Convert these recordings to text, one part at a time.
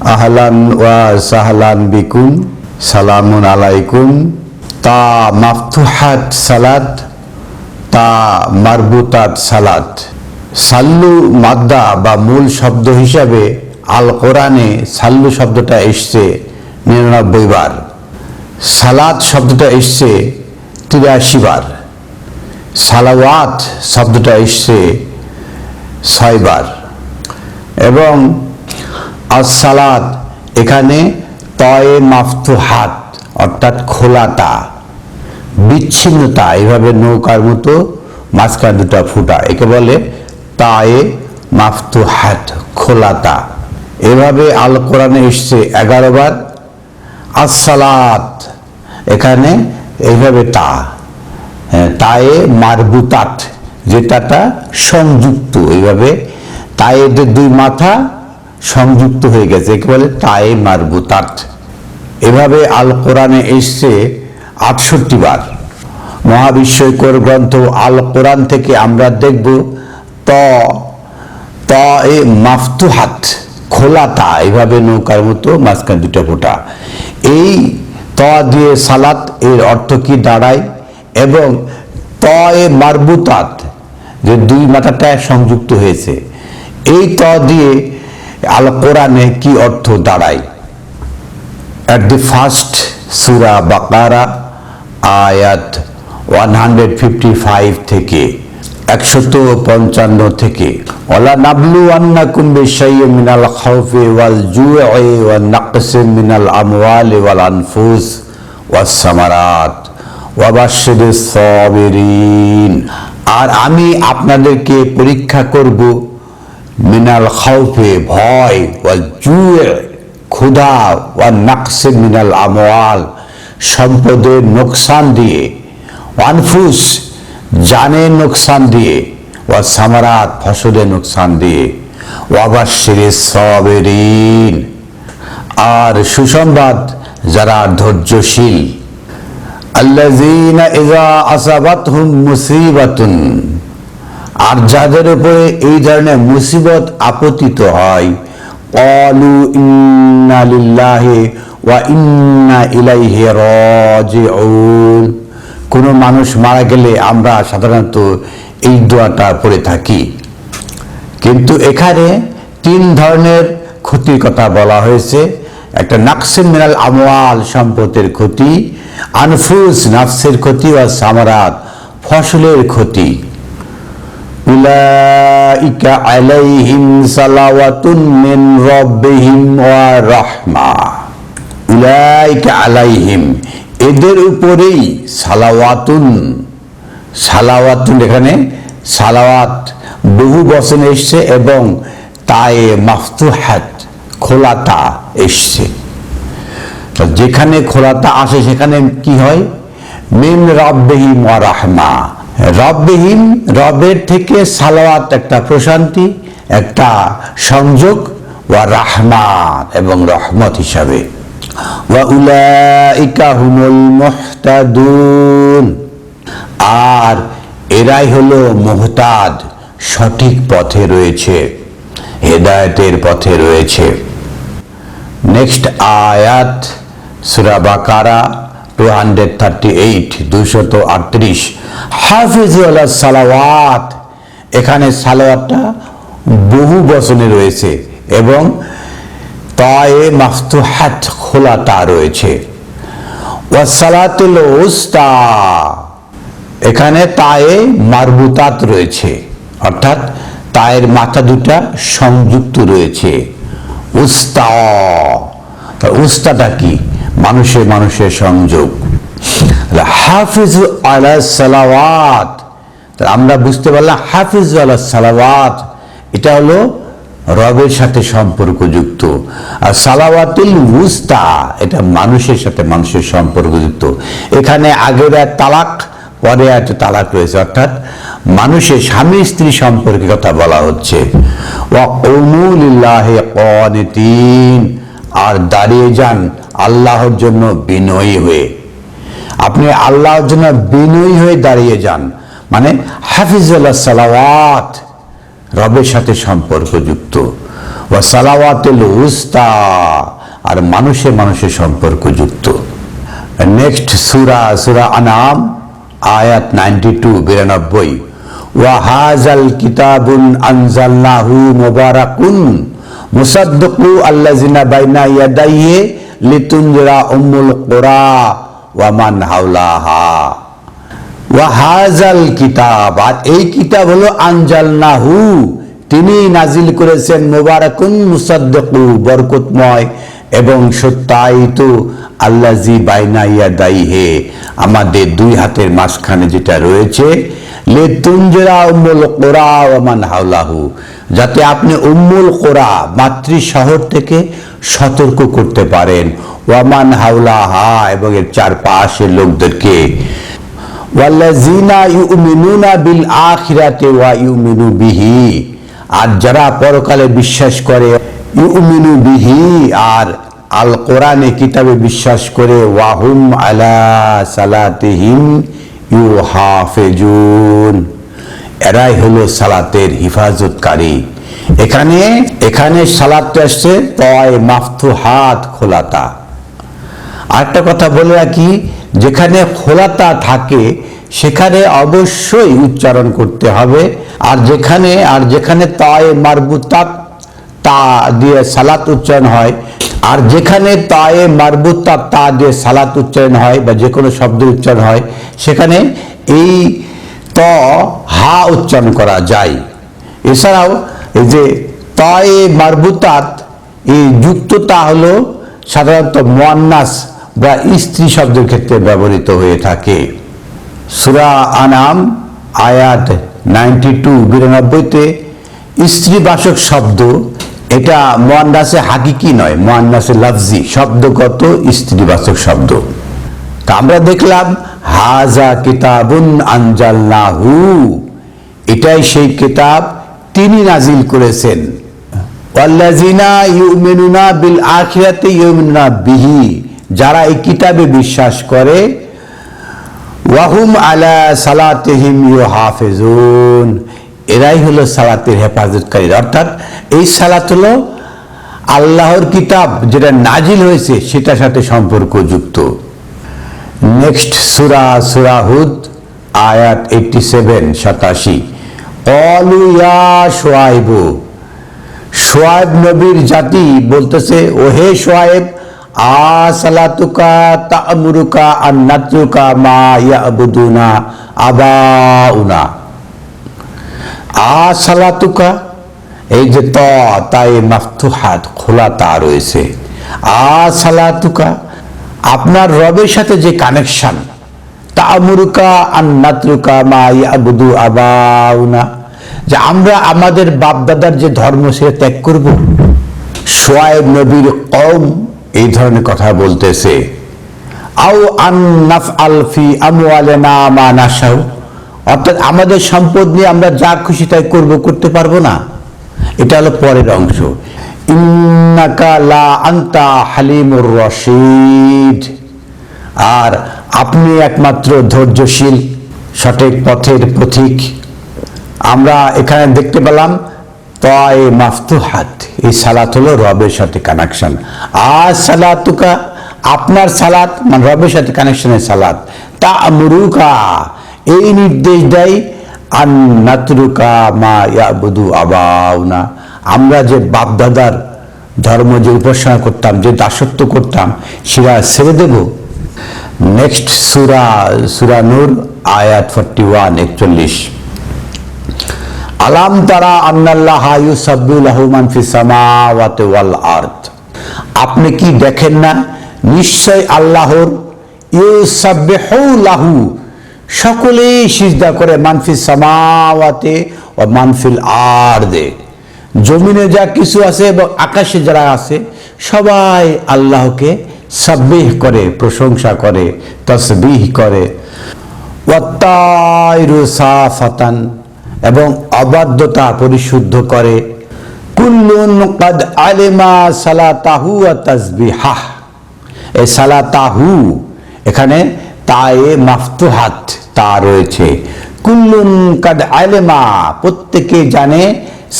আহলান ওয়া সাহলান বিকুম, সালামুন আলাইকুম। তা মাফতুহাত সালাত, তা মারবুতাত সালাত। সাল্লু মাদ্দা বা মূল শব্দ হিসাবে আল কোরআনে সাল্লু শব্দটা এসছে নিরানব্বই বার। সালাত শব্দটা এসছে তিরাশি বার। সালাওয়াত শব্দটা এসছে ছয়বার এবং আসসালাত এখানে তয়ে মাফতুহাত অর্থাৎ খোলাতা বিচ্ছিন্নতা এভাবে নৌকার মতো মাঝখানে দুটা ফুটা একে বলে তায়ে মাফতুহাত খোলাতা এভাবে আল কোরআনে এসছে এগারো বার আসসালাত এখানে এইভাবে তা হ্যাঁ, তায়ে মারবুতাত যেটাটা সংযুক্ত এইভাবে তায়েদের দুই মাথা সংযুক্ত হয়ে গেছে একে বলে তায়ে মারবুতাত এভাবে আল কোরআনে এসছে আটষট্টি বার। মহাবিশ্বকর গ্রন্থ আল কোরআন থেকে আমরা দেখব, ত ত এ মাফতুহাত, খোলা তা, এভাবে নৌকার মতো মাঝখানে দুটা ফোঁটা। এই ত দিয়ে সালাত এর অর্থ কি দাঁড়ায়? এবং ত এ মারবুতাত, যে দুই মাথাটা সংযুক্ত হয়েছে, এই ত দিয়ে আল কোরআনে কি অর্থ দাঁড়ায়? অ্যাট the ফার্স্ট সুরা বাকারা আয়াত ওয়ান হান্ড্রেড ফিফটি ফাইভ থেকে, একশত পঞ্চান্ন থেকে ওলা নাবলু আন্না কুম্বে শাইয়ে মিনাল খাউফে ওয়াল জুয়ে ওয়াল নাকসে মিনাল আমওয়াল ওয়াল আনফুস ওয়াস সামারাত ওয়াবাশির সবিরিন। আর আমি আপনাদেরকে পরীক্ষা করব মিনাল খাউফে, ভয় ওয়াল জুয়ে, ক্ষুধা ওয়া নাকসে মিনাল আমওয়াল, সম্পদের নোকসান দিয়ে ওয়ানফুস জানে নোকসান দিয়ে, ওয়া সামারাত, ফসলের নোকসান দিয়ে ওয়াবাশির সবেরিন। আর সুসংবাদ, যারা ধৈর্যশীল। আল্লাযীনা ইযা আসাবাতহুম মুসিবাতুন। আর যাদের উপরে এই ধরনের মুসিবত আপতিত হয় অলু ওয়া ইন্না কোনো মানুষ মারা গেলে আমরা সাধারণত এই দোয়াটা পড়ে থাকি। কিন্তু এখানে তিন ধরনের ক্ষতির কথা বলা হয়েছে। একটা নাকসিন মিনাল আমওয়াল সম্পদের ক্ষতি, আনফুস নাফসের ক্ষতি ও সামারাত ফসলের ক্ষতি। উলাইকা আলাইহিম সালাওয়াতুন মিন রাব্বিহিম ওয়া রাহমা। উলাইকা আলাইহিম, এদের উপরেই সালাওয়াতুন সালাওয়াতুন এখানে সালাওয়াত, বহু বচনে এসছে এবং তায়ে মাফতুহাত, খোলাতা এসছে। যেখানে খোলাতা আসে সেখানে কি হয়? মিন ওয়া রাহমা রব্বেহিম রবের থেকে সালাওয়াত একটা প্রশান্তি, একটা সংযোগ, ওয়া রাহমাত এবং রহমত হিসাবে। ওয়া উলাইকা হুমুল মুহতাদুন। আর এরাই হলো মোহতাদ, সঠিক পথে রয়েছে, হেদায়েতের পথে রয়েছে। নেক্সট আয়াত, সুরা বাকারা। টু হান্ড্রেড থার্টি এইট দুশত আটত্রিশ হাফিজ সালাওয়াত। এখানে সালাওয়াতটা বহু বচনে রয়েছে এবং তয়ে মাফতুহাত খোলাতা রয়েছে। ওয়াসালাতুল উস্তা। এখানে তায়ে মারবুতাত রয়েছে। অর্থাৎ তায়ের মাথা দুটা সংযুক্ত রয়েছে। উস্তা। উস্তাটা কি? মানুষের মানুষের সংযোগ। হাফিজ আলা সালাওয়াত। আমরা বুঝতে পারলাম হাফিজ আলা সালাওয়াত। এটা হলো রবের সাথে সম্পর্কযুক্ত। আর সালাওয়াতুল উস্তা এটা মানুষের সাথে মানুষের সম্পর্কযুক্ত। এখানে আগের এক তালাক পরে একটা তালাক রয়েছে। অর্থাৎ মানুষের স্বামী স্ত্রী সম্পর্কে কথা বলা হচ্ছে। আর দাঁড়িয়ে যান আল্লাহর জন্য বিনয়ী হয়ে। আপনি আল্লাহর জন্য বিনয়ী হয়ে দাঁড়িয়ে যান। মানে হাফিজুল্লাহ সালাওয়াত রবের সাথে সম্পর্কযুক্ত। ও সালাওয়াতুল উস্তা আর মানুষে মানুষের সম্পর্কযুক্ত। নেক্সট সুরা সুরা আনাম আয়াত নাইনটি টু, বিরানব্বই। ওয়াহাজাল কিতাবুন আনজালনাহু মুবারাকুন। মুসাদ্দিকু আল্লাজিনা বাইনা ইয়াদাইয়ে লিতুনজরা উম্মুল কোরা ওয়ামান হাওলাহা। ওয়াহাজাল কিতাব। আর এই কিতাব হলো আনজালনাহু। তিনি নাজিল করেছেন মোবারকুন মুসাদ্দকু, বরকতময় এবং সত্যায়িত আল্লাজি বাইনা ইয়াদাইহে আমাদের দুই হাতের মাঝখানে যেটা রয়েছে লে তুঞ্জরা উম্মুল কোরা ওমান হাওলাহু, যাতে আপনি উম্মুল কোরা মাতৃ শহর থেকে সতর্ক করতে পারেন। ওয়ামান হাওলাহা, এবং এর চারপাশের লোকদেরকে। ওয়াল্লাযিনা ইউমিনুনা বিল আখিরাতি ওয়া ইউমিনু বিহি, আর যারা পরকালে বিশ্বাস করে ইউমিনু বিহি আর আল কোরআনে কিতাবে বিশ্বাস করে ওয়াহুম আলা সালাতিহিম ইউহাফিজুন। এরাই হলো সালাতের হিফাজতকারী। এখানে এখানে সালাতটা আসছে তয় মাফতু হাত খোলাতা। আরেকটা কথা বলে রাখি, যেখানে খোলাতা থাকে, সেখানে অবশ্যই উচ্চারণ করতে হবে, আর যেখানে আর যেখানে তায় মারবুতাত তা দিয়ে সালাত উচ্চারণ হয়। আর যেখানে তায়ে মারবুতা তা দিয়ে সালাত উচ্চারণ হয় বা যে কোনো শব্দ উচ্চারণ হয়, সেখানে এই ত, হা উচ্চারণ করা যায়। এছাড়াও এই যে তয়ে মারবুতাত, এই যুক্ত তা হলো সাধারণত মোয়ান্নাস বা স্ত্রী শব্দের ক্ষেত্রে ব্যবহৃত হয়ে থাকে। সুরা আনাম আয়াত নাইনটি টু, বিরানব্বইতে স্ত্রীবাচক শব্দ এটা মোয়ান্নাসে হাকিকি নয় মোয়ান্নাসে লাফজি, শব্দগত স্ত্রীবাচক শব্দ। তা আমরা দেখলাম, হাজা কিতাবুন আনজালনাহু, এটাই সেই কিতাব তিনি নাজিল করেছেন। ওয়াল্লাযিনা ইউমিনুনা বিল আখিরাতি ইউমিনুনা বিহি, যারা এই কিতাবে বিশ্বাস করে, ওয়াহুম আলা সালাতিহিম ইউহাফিজুন এরাই হলো সালাতের হেফাজতকারী অর্থাৎ এই সালাত হলো আল্লাহর কিতাব যেটা নাজিল হয়েছে, সেটার সাথে সম্পর্কযুক্ত নেক্সট সুরা সুরা হুদ, আয়াত এইটটি সেভেন সাতাশি। অলু ইয়া সোয়াইবু সোয়াইব নবীর জাতি বলতেছে, ওহে সোয়াইব আ সালাতুকা তামুরুকা আর নাতরুকা মা ইয়াবুদুনা আবাউনা। আ সালাতুকা এই যে ত, তাই মাফতুহাত, খোলা তা রয়েছে। আ সালাতুকা আপনার রবের সাথে যে কানেকশন তামুরুকা আর নাতরুকা মা ইয়াবুদু আবাউনা, যে আমরা আমাদের বাপদাদার যে ধর্ম সেটা ত্যাগ করব। সোয়াইব নবীর কম এই ধরনের কথা বলতেছে। আও আন্নাফ আলফি আমওয়ালেনা মা নাসাউ অর্থাৎ আমাদের সম্পদ নিয়ে আমরা যা খুশি তাই করব, করতে পারব না। এটা হলো পরের অংশ। আন্তা হালিমুর রশিদ। আর আপনি একমাত্র ধৈর্যশীল, সঠিক পথের পথিক আমরা এখানে দেখতে পেলাম তয় মাফতুহাত। এই সালাত হলো রবের সাথে কানেকশন আর সালাতুকা, আপনার সালাত মানে রবের সাথে কানেকশনের সালাত। তা মুরুকা এই নির্দেশ দেয় আন নাতরুকা মা ইয়াবুদু আবাউনা। আমরা যে বাপদাদার ধর্ম যে উপাসনা করতাম, যে দাসত্ব করতাম, সেটা ছেড়ে দেব। নেক্সট সুরা সুরা নূর, আয়াত ফর্টি ওয়ান, একচল্লিশ। আলাম তারা আন্নাল্লাহ ইউসাব্বিলাহু মান ফিস সামাওয়াতি ওয়াল আরদ। আপনি কি দেখেন না? নিশ্চয় আল্লাহর ইউসাব্বিহু লাহু সকলেই সিজদা করে, মানফিস সামাওয়াতে ও মানফিল আরদে। জমিনে যা কিছু আছে এবং আকাশে যারা আছে, সবাই আল্লাহকে সাব্বিহ করে, প্রশংসা করে, তসবিহ করে। ওয়াত্তাইরু সাফাতান এবং অবাধ্যতা পরিশুদ্ধ করে। কুল্লুন কাদ আলেমা সালাতাহু ওয়া তাসবিহাহ। এই সালাতাহু এখানে তায়ে মাফতুহাত তা রয়েছে। কুল্লুন কাদ আলেমা, প্রত্যেকে জানে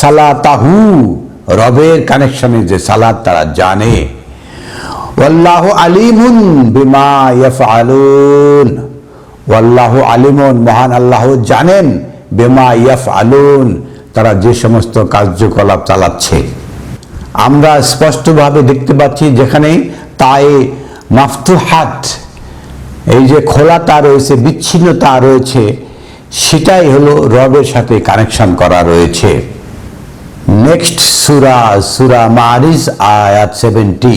সালাতাহু, রবের কানেকশনে যে সালাত তারা জানে। ওয়াল্লাহু আলিমুন বিমা ইয়াফআলুন। ওয়াল্লাহু আলিমুন, মহান আল্লাহ জানেন বেমা ইয়াফআলুন, তারা যে সমস্ত কার্যকলাপ চালাচ্ছে। আমরা স্পষ্টভাবে দেখতে পাচ্ছি যেখানে তায়ে মাফতুহাত এই যে খোলাতা রয়েছে, বিচ্ছিন্নতা রয়েছে, সেটাই হলো রবের সাথে কানেকশন করা রয়েছে। নেক্সট সুরা সুরা মারিজ আয়াত সেভেন্টি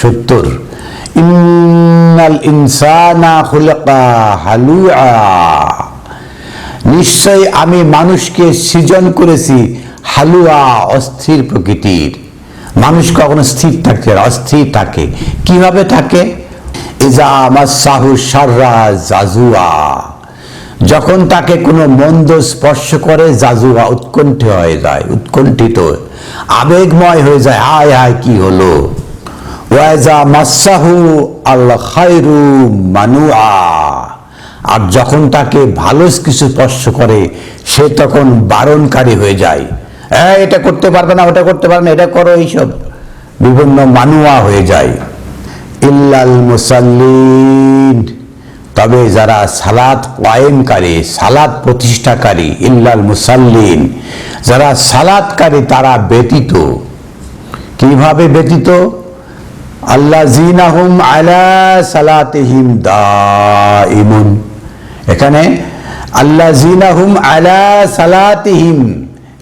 সত্তর। ইন্নাল ইনসানা খুলকা হালুআ নিশ্চয় আমি মানুষকে সৃজন করেছি হালুয়া, অস্থির প্রকৃতির। মানুষ কখনো স্থির থাকে অস্থির থাকে। কীভাবে থাকে? সাররা জাজুয়া। যখন তাকে কোনো মন্দ স্পর্শ করে, জাজুয়া উৎকণ্ঠ হয়ে যায়, উৎকণ্ঠিত, আবেগময় হয়ে যায় হায় হায় কি হলো? মানুয়া। আর যখন তাকে ভালো কিছু স্পর্শ করে, সে তখন বারণকারী হয়ে যায়। হ্যাঁ এটা করতে পারবে না, ওটা করতে পারবে না, এটা করো, এইসব। বিভিন্ন মানুয়া হয়ে যায়। ইল্লাল মুসাল্লিন। তবে যারা সালাত কয়েমকারী, সালাত প্রতিষ্ঠাকারী, ইল্লাল মুসাল্লিন, যারা সালাতকারী, তারা ব্যতীত। কীভাবে ব্যতীত? আল্লাহ জিনাহুম আলা সালাতিহিম দাইমুন এখানে আল্লাহ জিনাহুম আলা সালাতিহিম।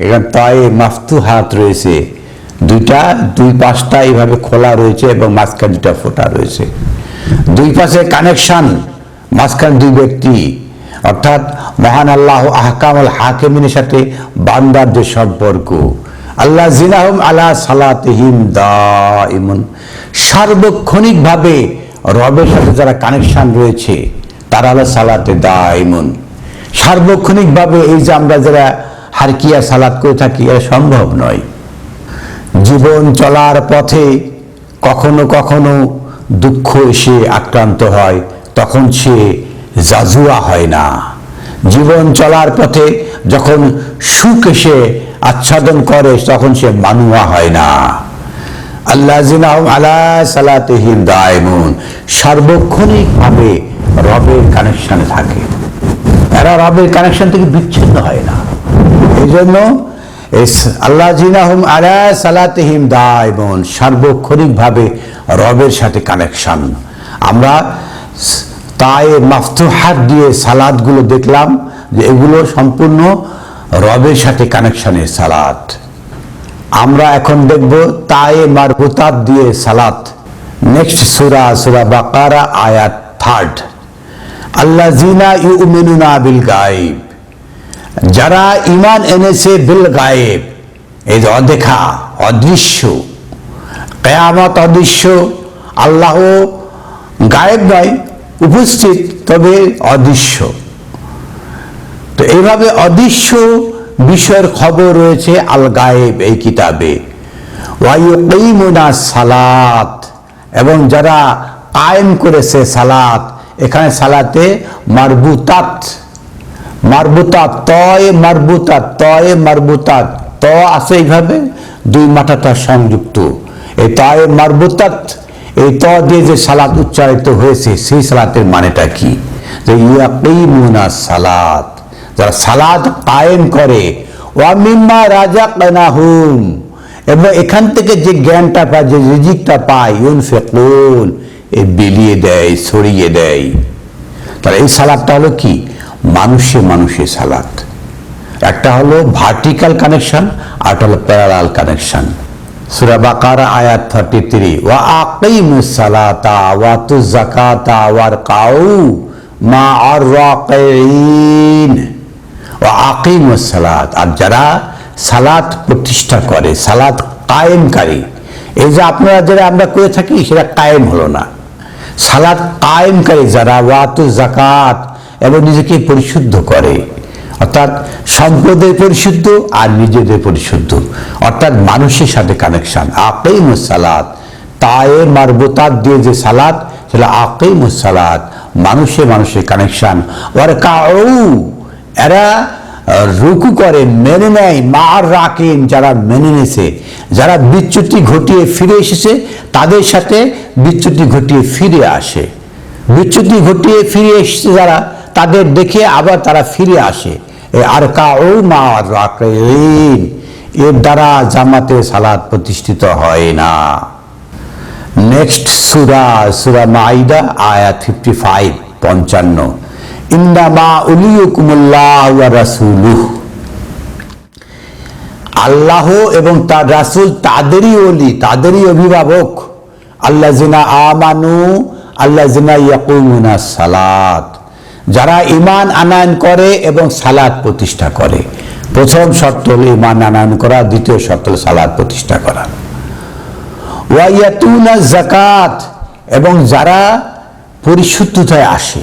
এখানে তায়ে মাফতুহাত রয়েছে। দুইটা, দুই পাশটা এইভাবে খোলা রয়েছে এবং মাঝখানে দুটা ফোটা রয়েছে। দুই পাশে কানেকশন মাঝখানে দুই ব্যক্তি। অর্থাৎ মহান আল্লাহ আহকামুল হাকিমিনের সাথে বান্দার যে সম্পর্ক। আল্লাহ জিনাহুম আলা সালাতিহিম দাইমুন সার্বক্ষণিকভাবে রবের সাথে যারা কানেকশন রয়েছে, তারা হলো সালাতে দাইমুন সার্বক্ষণিকভাবে এই যে আমরা যারা হারকিয়া সালাত করে থাকি, এটা সম্ভব নয়। জীবন চলার পথে কখনো কখনো দুঃখ এসে আক্রান্ত হয়, তখন সে জাজুয়া হয় না। জীবন চলার পথে যখন সুখ এসে আচ্ছাদন করে, তখন সে মানুয়া হয় না। আল্লাহ আলা সালাতিহিম দায়মুন। সার্বক্ষণিকভাবে রবের কানেকশনে থাকে। এরা রবের কানেকশন থেকে বিচ্ছিন্ন হয় না। এই জন্য আল্লাহ জিনাহুম আলা সালাতিহিম দায়মুন সার্বক্ষণিকভাবে রবের সাথে কানেকশন আমরা তাই মাফতুহাত দিয়ে সালাদগুলো দেখলাম যে এগুলো সম্পূর্ণ রবের সাথে কানেকশনের সালাদ। আমরা এখন দেখব তায়ে মারফুতাত দিয়ে সালাত নেক্সট সুরা সুরা বাকারা, আয়াত থার্ড আল্লাহ জিনা ইউমিনুনা বিল গায়েব। যারা ইমান এনেছে বিল গায়েব, এই যে অদেখা, অদৃশ্য, কেয়ামত অদৃশ্য, আল্লাহ গায়েব নয়, উপস্থিত, তবে অদৃশ্য। তো এইভাবে অদৃশ্য বিষয়ের খবর রয়েছে আল গায়েব এই কিতাবে। সালাত, এবং যারা কায়েম করেছে সালাত, এখানে সালাতে মারবুতাত মারবুতাত, তয় মারবুতাত তয় মারবুতাত। ত আছে এইভাবে, দুই মাথাটা সংযুক্ত। এই তয় মারবুতাত, এই ত দিয়ে যে সালাত উচ্চারিত হয়েছে, সেই সালাতের মানেটা কি? যে ইয়াকিমুনা সালাত। যারা সালাদ কায়েম করে ওয়ামিম্মা রাজা কানাহুম এবং এখান থেকে যে জ্ঞানটা পায়, যে রিজিকটা পায় ইউন ফেকুন এ বিলিয়ে দেয়, ছড়িয়ে দেয়। তাহলে এই সালাদটা হলো কি? মানুষে মানুষে সালাদ। একটা হলো ভার্টিক্যাল কানেকশন আর হলো প্যারালাল কানেকশন সুরা বাকারা আয়াত থার্টি থ্রি ওয়া আকিমুস সালাতা ওয়া তু জাকাতা ওয়ার কাউ মা আর রাকিন ও আকিম সালাত। আর যারা সালাত প্রতিষ্ঠা করে, সালাত কায়েমকারী এই যে আপনারা যারা আমরা করে থাকি, সেটা কায়েম হলো না। সালাত কায়েমকারী যারা ওয়াতু জাকাত এবং নিজেকে পরিশুদ্ধ করে। অর্থাৎ সম্পদের পরিশুদ্ধ আর নিজেদের পরিশুদ্ধ। অর্থাৎ মানুষের সাথে কানেকশন আকিম সালাত। তায়ে মারবুতাত দিয়ে যে সালাত, সেটা আকিম সালাত। মানুষে মানুষের কানেকশন ওর কাউ এরা রুকু করে, মেনে নেয়। মার রাখেন যারা মেনে নেছে। যারা বিচ্যুতি ঘটিয়ে ফিরে এসেছে, তাদের সাথে বিচ্যুতি ঘটিয়ে ফিরে আসে। বিচ্যুতি ঘটিয়ে ফিরে এসেছে যারা তাদের দেখে আবার তারা ফিরে আসে। আর কাউ মা এর দ্বারা জামাতে সালাদ প্রতিষ্ঠিত হয় না। নেক্সট সুরা সুরা মাইদা আয়াত ফিফটি ফাইভ পঞ্চান্ন ইন্দামা রাসূলুহ। আল্লাহ এবং তার রাসূল তাদেরই অলি তাদেরই অভিভাবক। আল্লাহ জিনা আমানু আল্লাহ জিনা ইয়াকুমুনা সালাত। যারা ইমান আনায়ন করে এবং সালাদ প্রতিষ্ঠা করে। প্রথম শর্ত হল ইমান আনায়ন করা, দ্বিতীয় শর্ত হল সালাত প্রতিষ্ঠা করা। ওয়াইয়াতুনা জাকাত এবং যারা পরিশুদ্ধতায় আসে,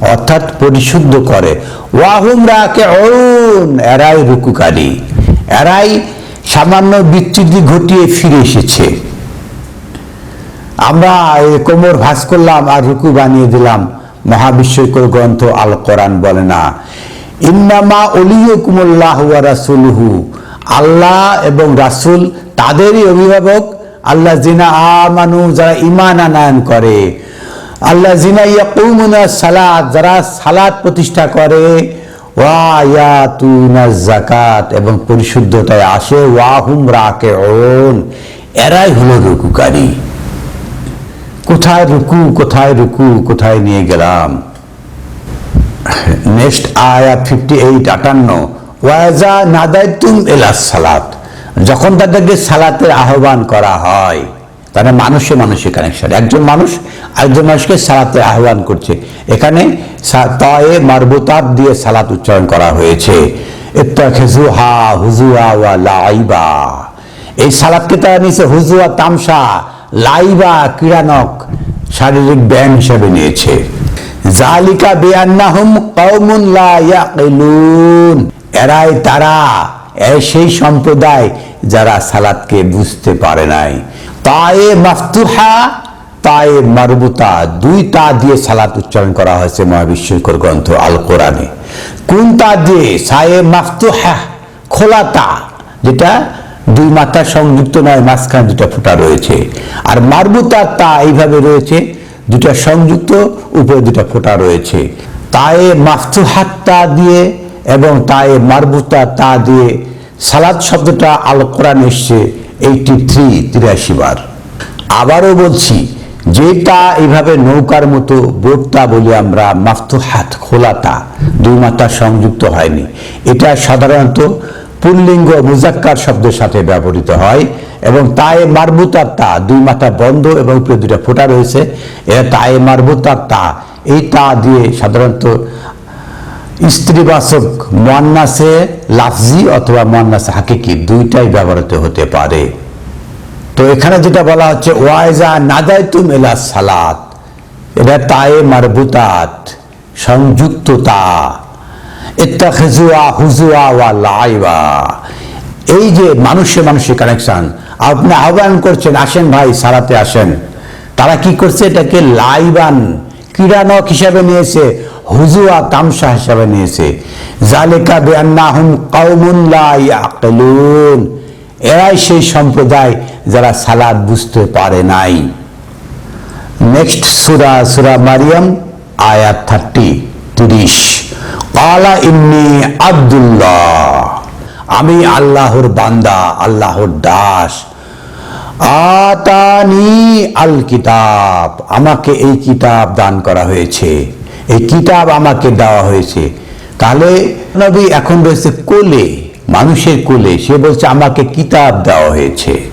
অর্থাৎ পরিশুদ্ধ করে। ওয়াহুম রাকে অরুণ এরাই রুকুকারী। এরাই সামান্য বিচ্যুতি ঘটিয়ে ফিরে এসেছে। আমরা কোমর ভাস করলাম আর রুকু বানিয়ে দিলাম। মহাবিশ্বকর গ্রন্থ আল কোরআন বলে না। ইন্নামা অলিয়কুমুল্লাহ রাসূলুহু। আল্লাহ এবং রাসুল তাদেরই অভিভাবক। আল্লাহ জিনা আমানু, যারা ইমান আনায়ন করে। আল্লাহ জিনা ইয়াকুমুনা সালাত, যারা সালাত প্রতিষ্ঠা করে। ওয়া ইয়াতুনা যাকাত, এবং পরিশুদ্ধতায় আসে। ওয়াহুম রাকিউন। এরাই হলো রুকুকারী। কোথায় রুকু কোথায় রুকু, কোথায় নিয়ে গেলাম? নেক্সট আয়া ফিফটি এইট আটান্ন। ওয়াজা নাদাইতুম এলা সালাত। যখন তাদেরকে সালাতের আহ্বান করা হয় তাহলে মানুষে মানুষের কানেকশন একজন মানুষ আরেকজন মানুষকে সালাতে আহ্বান করছে। এখানে তয়ে মারবুতাত দিয়ে সালাত উচ্চারণ করা হয়েছে। এই সালাদকে তারা নিয়েছে হুজুয়া তামসা। লাইবা ক্রীড়ানক শারীরিক ব্যায়াম হিসাবে নিয়েছে। জালিকা বিআন্নাহুম কওমুন লা এরাই তারা সেই সম্প্রদায় যারা সালাদকে বুঝতে পারে নাই। তায়ে মাফতুহা, তায়ে মারবুতা দুই তা দিয়ে সালাত উচ্চারণ করা হয়েছে মহাবিশ্বকর গ্রন্থ আল কোরআনে কোন তা দিয়ে? সায়ে মাফতুহা খোলা তা যেটা দুই মাথা সংযুক্ত নয়, মাঝখানে দুটা ফোঁটা রয়েছে। আর মারবুতা তা এইভাবে রয়েছে দুটা সংযুক্ত, উপরে দুটা ফোঁটা রয়েছে। তায়ে মাফতুহাত তা দিয়ে এবং তায়ে মারবুতা তা দিয়ে সালাদ শব্দটা আল কোরআন এসছে এইটি থ্রি তিরাশি বার। আবারও বলছি যেটা এইভাবে নৌকার মতো বোটটা বলি আমরা, মাফতুহাত খোলাতা দুই মাথা সংযুক্ত হয়নি। এটা সাধারণত পুল্লিঙ্গ মুজাক্কার শব্দের সাথে ব্যবহৃত হয় এবং তায়ে মারবুতার তা, দুই মাথা বন্ধ এবং উপরে দুটা ফোঁটা রয়েছে। এটা তায়ে মারবুতার তা, এই তা দিয়ে সাধারণত স্ত্রীবাচক মন্নাসে লাফজি অথবা মন্নাসে হাকিকি দুইটাই ব্যবহৃত হতে পারে। তো এখানে যেটা বলা হচ্ছে, ওয়াইজা নাদাইতুম এলা সালাত এটা তায়ে মারবুতাত সংযুক্ততা ইত্তাখিজুয়া হুজুয়া এই যে মানুষে মানুষের কানেকশন আপনি আহ্বান করছেন, আসেন ভাই সারাতে আসেন। তারা কি করছে? এটাকে লাইবান, ক্রীড়ানক হিসাবে নিয়েছে হুজুয়া তামসা হিসাবে নিয়েছে। জালেকা বেআন্নাহুম কাউমুন লা ইয়াকিলুন এরাই সেই সম্প্রদায় যারা সালাদ বুঝতে পারে নাই। নেক্সট সুরা সুরা মারিয়াম, আয়াত থার্টি, তিরিশ। কালা ইন্নি আব্দুল্লাহ। আমি আল্লাহর বান্দা, আল্লাহর দাস। আতানি আল কিতাব। আমাকে এই কিতাব দান করা হয়েছে। এই কিতাব আমাকে দেওয়া হয়েছে। তাহলে নবী এখন রয়েছে কোলে, মানুষের কোলে। সে বলছে, আমাকে কিতাব দেওয়া হয়েছে।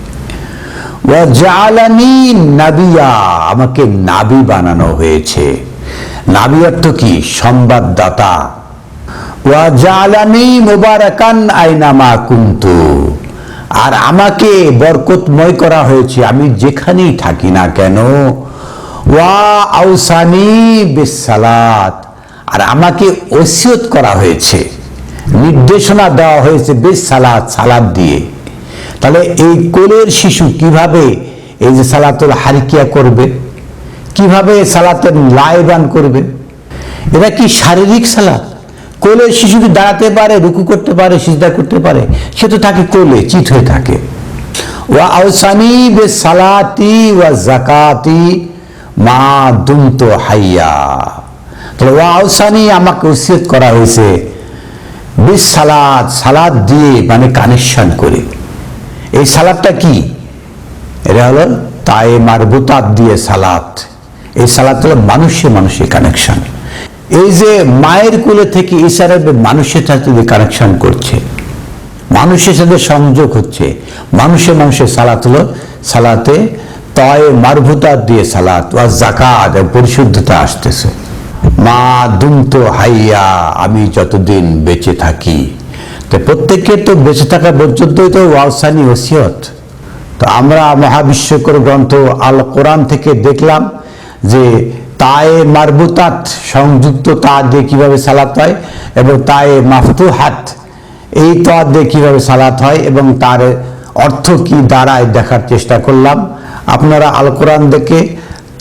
ওয়াজালানি নাবিয়া। আমাকে নাবি বানানো হয়েছে। নাবি অর্থ কি? সংবাদদাতা। ওয়াজালানি মুবারাকান আইনামা কুন্তু। আর আমাকে বরকতময় করা হয়েছে, আমি যেখানেই থাকি না কেন। ওয়া আউসানি বিসালাত আর আমাকে ওসিয়ত করা হয়েছে, নির্দেশনা দেওয়া হয়েছে বেশ সালাদ সালাদ দিয়ে। তাহলে এই কোলের শিশু কীভাবে এই যে সালাতুল হারিকিয়া করবে? কীভাবে সালাতের লাইবান করবে? এটা কি শারীরিক সালাত? কোলে শিশু কি দাঁড়াতে পারে, রুকু করতে পারে, সিজদা করতে পারে? সে তো থাকে কোলে, চিত হয়ে থাকে। ওয়া আউসানি বে সালাতি ওয়া জাকাতি মা দুমতো হাইয়া। তাহলে ওয়া আউসানি আমাকে উচিত করা হয়েছে বিশ সালাদ সালাদ দিয়ে মানে কানেকশন করে। এই সালাদটা কি? এটা হলো তাই মারবুতাত দিয়ে সালাত এই সালাত হলো মানুষে মানুষে কানেকশন। এই যে মায়ের কোলে থেকে ইসারাবে মানুষের সাথে কানেকশন করছে। মানুষের সাথে সংযোগ হচ্ছে। মানুষে মানুষের সালাত হলো, সালাতে তয় মারভুতা দিয়ে সালাত ওয়া জাকাত পরিশুদ্ধতা আসতেছে। মা দুমতো হাইয়া, আমি যতদিন বেঁচে থাকি। তো প্রত্যেকের তো বেঁচে থাকা পর্যন্তই তো ওয়াসানি ওসিয়ত। তো আমরা মহাবিশ্বকর গ্রন্থ আল কোরআন থেকে দেখলাম যে তায়ে মারবুতাত, সংযুক্ত তা দিয়ে কীভাবে সালাত হয় এবং তায়ে মাফতুহাত, এই তা দিয়ে কীভাবে সালাত হয় এবং তার অর্থ কি দাঁড়ায় দেখার চেষ্টা করলাম। আপনারা আল কোরআন দেখে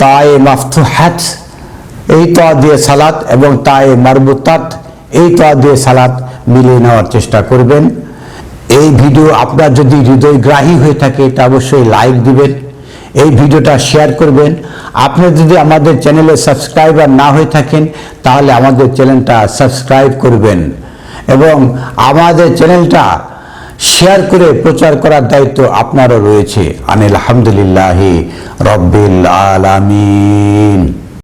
তায়ে মাফতুহাত, এই তা দিয়ে সালাত এবং তায়ে মারবুতাত, এই তা দিয়ে সালাত মিলিয়ে নেওয়ার চেষ্টা করবেন। এই ভিডিও আপনার যদি হৃদয়গ্রাহী হয়ে থাকে, এটা অবশ্যই লাইক দিবেন। এই ভিডিওটা শেয়ার করবেন। আপনি যদি আমাদের চ্যানেলে সাবস্ক্রাইবার না হয়ে থাকেন, তাহলে আমাদের চ্যানেলটা সাবস্ক্রাইব করবেন। এবং আমাদের চ্যানেলটা শেয়ার করে প্রচার করার দায়িত্ব আপনারও রয়েছে। আনিল আলহামদুলিল্লাহ রব্বিল আলামিন।